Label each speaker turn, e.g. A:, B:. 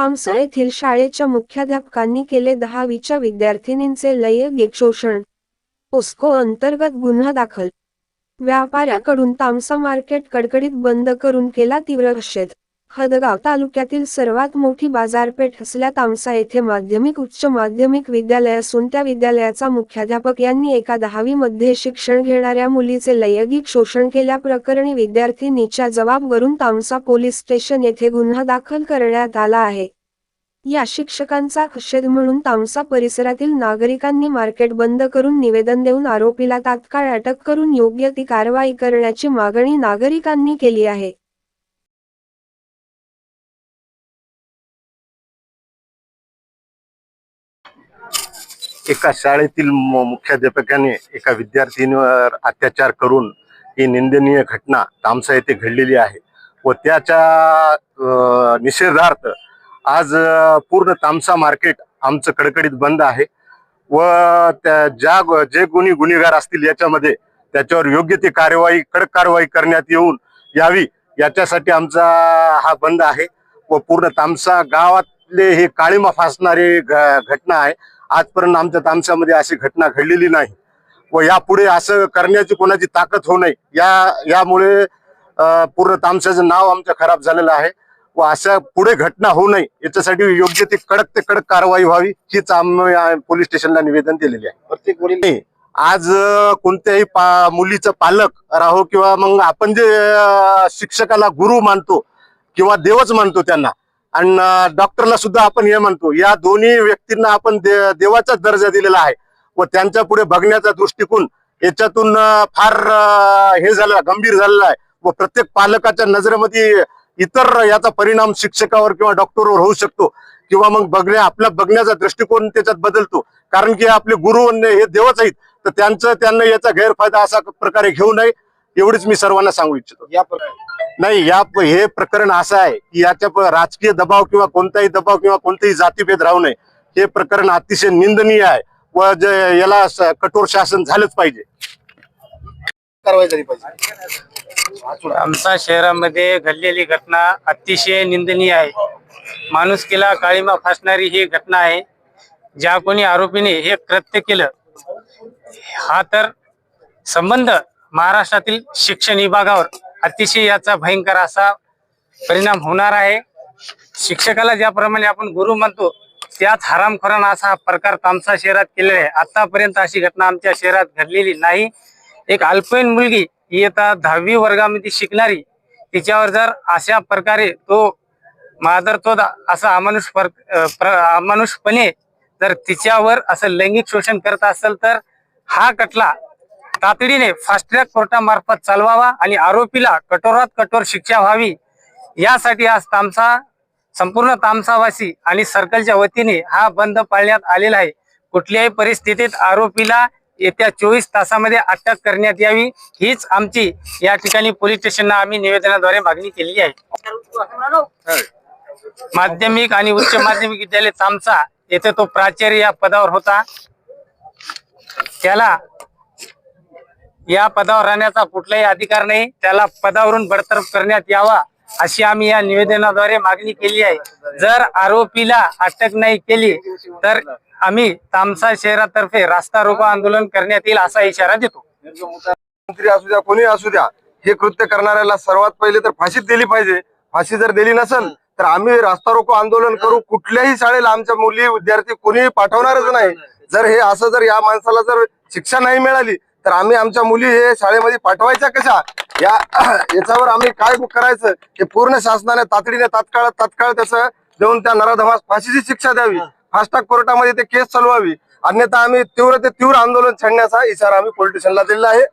A: तामसा येथील शाळेच्या मुख्याध्यापकांनी केले दहावीच्या विद्यार्थिनींचे लैंगिक शोषण पोस्को अंतर्गत गुन्हा दाखल. व्यापाऱ्याकडून तामसा मार्केट कडकडीत बंद करून केला तीव्र निषेध. हदगाव तालुक्यातील सर्वात मोठी बाजारपेठ असल्या तामसा येथे माध्यमिक उच्च माध्यमिक विद्यालय असून त्या विद्यालयाचा मुख्याध्यापक यांनी एका दहावीमध्ये शिक्षण घेणाऱ्या मुलीचे लैंगिक शोषण केल्याप्रकरणी विद्यार्थिनीच्या जबाबवरून तामसा पोलीस स्टेशन येथे गुन्हा दाखल करण्यात आला आहे. या शिक्षकांचा खशेद म्हणून तामसा परिसरातील नागरिकांनी मार्केट बंद करून निवेदन देऊन आरोपीला तात्काळ अटक करून योग्य ती कारवाई करण्याची मागणी नागरिकांनी केली आहे.
B: एका शाळेतील मुख्याध्यापकाने एका विद्यार्थिनीवर अत्याचार करून ही निंदनीय घटना तामसा येथे घडलेली आहे व त्याच्या निषेधार्थ आज पूर्ण तामसा मार्केट आमचं कडकडीत बंद आहे व त्या ज्या जे गुन्हे गुन्हेगार असतील याच्यामध्ये त्याच्यावर योग्य ती कार्यवाही कडक कारवाई करण्यात येऊन यावी याच्यासाठी आमचा हा बंद आहे व पूर्ण तामसा गावातले हे काळीमा फासणारी घटना आहे. आजपर्यंत आमच्या तामसामध्ये अशी घटना घडलेली नाही व यापुढे असं करण्याची कोणाची ताकद होऊ नये. या यामुळे पूर्ण तामसाचं नाव आमचं खराब झालेलं आहे व अशा पुढे घटना होऊ नये याच्यासाठी योग्य ती कडक ते कडक कारवाई व्हावी हीच आम्ही पोलीस स्टेशनला निवेदन दिलेले आहे. प्रत्येक वडील आज कोणत्याही पा मुलीचं पालक राहो किंवा मग आपण जे शिक्षकाला गुरु मानतो किंवा देवच मानतो त्यांना आणि डॉक्टरला सुद्धा आपण हे म्हणतो या दोन्ही व्यक्तींना आपण दे- देवाचाच दर्जा दिलेला आहे व त्यांच्या पुढे बघण्याचा दृष्टिकोन याच्यातून फार हे झालं गंभीर झालेला आहे व प्रत्येक पालकाच्या नजरेमध्ये इतर याचा परिणाम शिक्षकावर किंवा डॉक्टरवर होऊ शकतो किंवा मग बघण्या आपला बघण्याचा दृष्टिकोन त्याच्यात बदलतो. कारण की आपले गुरु हे देवच आहेत तर त्यांचं त्यांना याचा गैरफायदा असा प्रकारे घेऊ नये एवढीच मी सर्वांना सांगू इच्छितो.
C: या प्रकारे.
B: नाही या हे प्रकरण असं आहे की याच्या राजकीय दबाव किंवा कोणताही दबाव किंवा कोणतेही जातीभेद राहू नये. हे प्रकरण अतिशय निंदनीय आहे व जे याला स- कठोर शासन झालंच पाहिजे.
C: कारवाई झाली पाहिजे.
D: आमचा शहरामध्ये घडलेली घटना अतिशय निंदनीय आहे. माणुसकीला काळीमा फासणारी ही घटना आहे. ज्या कोणी आरोपीने हे कृत्य केलं हा तर संबंध महाराष्ट्रातील शिक्षण विभागावर अतिशय याचा भयंकर असा परिणाम होणार आहे. शिक्षकाला ज्याप्रमाणे आपण गुरु म्हणतो त्यात हरामखोरान असा हा प्रकार तामसा शहरात केलेला आहे. आतापर्यंत अशी घटना आमच्या शहरात घडलेली नाही. एक अल्पवयीन मुलगी इयत्ता दहावी वर्गामध्ये शिकणारी तिच्यावर जर अशा प्रकारे तो मादरतो असा अमानुष अमानुषपणे जर तिच्यावर असं लैंगिक शोषण करत असेल तर हा कटला तातडीने फास्ट ट्रॅक कोर्टामार्फत चालवावा आणि आरोपीला कठोरात कठोर शिक्षा व्हावी यासाठी आज तामसा संपूर्ण तामसावासी आणि सर्कलच्या वतीने हा बंद पाळण्यात आलेला आहे. कुठल्याही परिस्थितीत आरोपीला येत्या चोवीस तासामध्ये अटक करण्यात यावी हीच आमची या ठिकाणी पोलीस स्टेशनला आम्ही निवेदनाद्वारे मागणी केली आहे. माध्यमिक आणि उच्च माध्यमिक विद्यालय तामसा येथे तो प्राचार्य या पदावर होता. त्याला या पदावर राहण्याचा कुठलाही अधिकार नाही. त्याला पदावरून बडतर्फ करण्यात यावा अशी आम्ही या निवेदनाद्वारे मागणी केली आहे. जर आरोपीला अटक नाही केली तर आम्ही तामसा शहरातर्फे रास्ता रोको आंदोलन करण्यात येईल असा इशारा देतो.
C: मंत्री असू द्या कोणी असू द्या हे कृत्य करणाऱ्याला सर्वात पहिले तर फाशीच दिली पाहिजे. फाशी जर दिली नसेल तर आम्ही रास्ता रोको आंदोलन करू. कुठल्याही शाळेला आमच्या मुली विद्यार्थी कोणीही पाठवणारच नाही. जर हे असं जर या माणसाला जर शिक्षा नाही मिळाली तर आम्ही आमच्या मुली हे शाळेमध्ये पाठवायच्या कशा? या याच्यावर आम्ही काय करायचं? हे पूर्ण शासनाने तातडीने तात्काळ तात्काळ त्याचं देऊन त्या नराधमास फाशीची शिक्षा द्यावी. फास्टॅग कोर्टामध्ये ते केस चालवावी. अन्यथा आम्ही तीव्र ते तीव्र आंदोलन छेडण्याचा इशारा आम्ही पोलिटिशियनला दिलेला आहे.